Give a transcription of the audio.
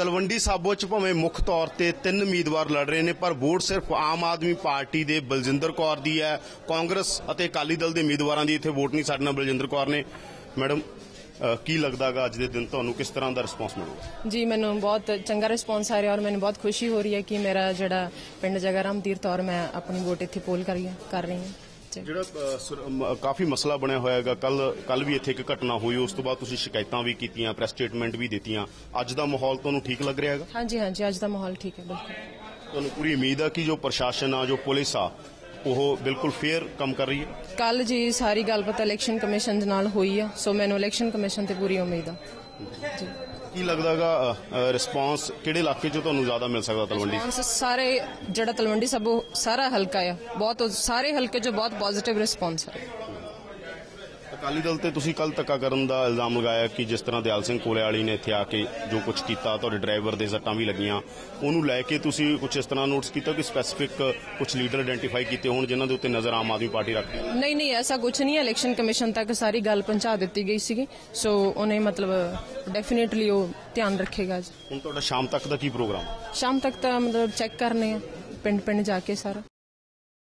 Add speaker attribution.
Speaker 1: ਤਲਵੰਡੀ ਸਾਬੋ ਚ ਭਾਵੇਂ ਮੁੱਖ ਤੌਰ ਤੇ ਤਿੰਨ ਉਮੀਦਵਾਰ ਲੜ ਰਹੇ ਨੇ ਪਰ ਵੋਟ ਸਿਰਫ ਆਮ ਆਦਮੀ ਪਾਰਟੀ ਦੇ ਬਲਜਿੰਦਰ ਕੌਰ ਦੀ ਹੈ। ਕਾਂਗਰਸ ਅਤੇ ਅਕਾਲੀ ਦਲ ਦੇ ਉਮੀਦਵਾਰਾਂ ਦੀ ਇੱਥੇ ਵੋਟ ਨਹੀਂ ਸਾਡੇ ਨਾਲ ਬਲਜਿੰਦਰ ਕੌਰ ਨੇ। ਮੈਡਮ ਅ, ਕੀ ਲੱਗਦਾਗਾ ਅੱਜ ਦੇ ਦਿਨ ਤੁਹਾਨੂੰ? ਕਿਸ ਤਰ੍ਹਾਂ ਦਾ ਰਿਸਪੌਂਸ ਮਿਲੂਗਾ?
Speaker 2: ਜੀ ਮੈਨੂੰ ਬਹੁਤ ਚੰਗਾ ਰਿਸਪੌਂਸ ਆ ਰਿਹਾ ਔਰ ਮੈਨੂੰ ਬਹੁਤ ਖੁਸ਼ੀ ਹੋ ਰਹੀ ਹੈ ਕਿ ਮੇਰਾ ਜਿਹੜਾ ਪਿੰਡ ਜਗਰਾਮ ਤੀਰਥ ਔਰ ਮੈਂ ਆਪਣੀ ਵੋਟ ਇੱਥੇ ਪੋਲ ਕਰ ਰਹੀ ਹਾਂ।
Speaker 1: ਜਿਹੜਾ ਅ, ਸੁਰ- ਮ- ਕਾਫੀ ਮਸਲਾ ਬਣਿਆ ਹੋਇਆ ਹੈਗਾ ਕੱਲ ਕੱਲ ਵੀ ਇੱਥੇ ਇੱਕ ਘਟਨਾ ਹੋਈ ਉਸ ਤੋਂ ਬਾਅਦ ਤੁਸੀਂ ਸ਼ਿਕਾਇਤਾਂ ਵੀ ਕੀਤੀਆਂ ਪ੍ਰੈਸ ਸਟੇਟਮੈਂਟ ਵੀ ਦਿੱਤੀਆਂ। ਅੱਜ ਦਾ ਮਾਹੌਲ ਤੁਹਾਨੂੰ ਠੀਕ ਲੱਗ ਰਿਹਾ ਹੈਗਾ?
Speaker 2: ਹਾਂਜੀ ਹਾਂਜੀ ਅੱਜ ਦਾ ਮਾਹੌਲ ਠੀਕ ਹੈ ਬਿਲਕੁਲ।
Speaker 1: ਤੁਹਾਨੂੰ ਪੂਰੀ ਉਮੀਦ ਆ ਕਿ ਜੋ ਪ੍ਰਸ਼ਾਸਨ ਆ ਜੋ ਪੁਲਿਸ ਆ ਉਹ ਬਿਲਕੁਲ ਫੇਅਰ ਕੰਮ ਕਰ ਰਹੀ ਹੈ?
Speaker 2: ਕੱਲ ਜੀ ਸਾਰੀ ਗੱਲਬਾਤ ਇਲੈਕਸ਼ਨ ਕਮਿਸ਼ਨ ਦੇ ਨਾਲ ਹੋਈ ਆ ਸੋ ਮੈਨੂੰ ਇਲੈਕਸ਼ਨ ਕਮਿਸ਼ਨ ਤੇ ਪੂਰੀ ਉਮੀਦ ਆ।
Speaker 1: ਕੀ ਲੱਗਦਾਗਾ ਰਿਸਪੌਂਸ ਕਿਹੜੇ ਇਲਾਕੇ 'ਚ ਤੁਹਾਨੂੰ ਜ਼ਿਆਦਾ ਮਿਲ ਸਕਦਾ ਤਲਵੰਡੀ?
Speaker 2: ਰਿਸਪੌਂਸ ਸਾਰੇ, ਜਿਹੜਾ ਤਲਵੰਡੀ ਸਭ ਸਾਰਾ ਹਲਕਾ ਆ। ਬਹੁਤ, ਸਾਰੇ ਹਲਕੇ 'ਚ ਬਹੁਤ ਪੋਜ਼ਿਟਿਵ ਰਿਸਪੌਂਸ ਹੈ
Speaker 1: ਅਕਾਲੀ ਦਲ ਤੇ ਤੁਸੀਂ ਕੱਲ ਧੱਕਾ ਕਰਨ ਦਾ ਇਲਜ਼ਾਮ ਲਗਾਇਆ ਕਿ ਜਿਸ ਤਰ੍ਹਾਂ ਦਿਆਲ ਸਿੰਘ ਕੋਲੇਵਾਲੀ ਨੇ ਇੱਥੇ ਆ ਕੇ ਜੋ ਕੁਝ ਕੀਤਾ ਤੁਹਾਡੇ ਡਰਾਈਵਰ ਦੇ ਸੱਟਾਂ ਵੀ ਲੱਗੀਆਂ ਉਹਨੂੰ ਲੈ ਕੇ ਤੁਸੀਂ ਕੁਝ ਇਸ ਤਰ੍ਹਾਂ ਨੋਟਿਸ ਕੀਤਾ ਕਿ ਸਪੈਸੀਫਿਕ ਕੁਝ ਲੀਡਰ ਆਇਡੈਂਟੀਫਾਈ ਕੀਤੇ ਹੋਣ ਜਿਨ੍ਹਾਂ ਦੇ ਉੱਤੇ ਨਜ਼ਰ ਆਮ ਆਦਮੀ ਪਾਰਟੀ ਰੱਖਦੀ ਹੈ?
Speaker 2: ਨਹੀਂ ਨਹੀਂ ਐਸਾ ਕੁਝ ਨਹੀਂ ਹੈ ਇਲੈਕਸ਼ਨ ਕਮਿਸ਼ਨ ਤੱਕ ਸਾਰੀ ਗੱਲ ਪਹੁੰਚਾ ਦਿੱਤੀ ਗਈ ਸੀਗੀ ਸੋ ਉਹਨੇ ਮਤਲਬ ਡੈਫੀਨਿਟਲੀ ਉਹ ਧਿਆਨ ਰੱਖੇਗਾ ਜੀ।
Speaker 1: ਹੁਣ ਤੁਹਾਡਾ ਸ਼ਾਮ ਤੱਕ ਦਾ ਕੀ ਪ੍ਰੋਗਰਾਮ ਹੈ?
Speaker 2: ਸ਼ਾਮ ਤੱਕ ਤਾਂ ਮਤਲਬ ਚੈੱਕ ਕਰਨੇ ਆ ਪਿੰਡ ਪਿੰਡ ਜਾ ਕੇ ਸਾਰਾ।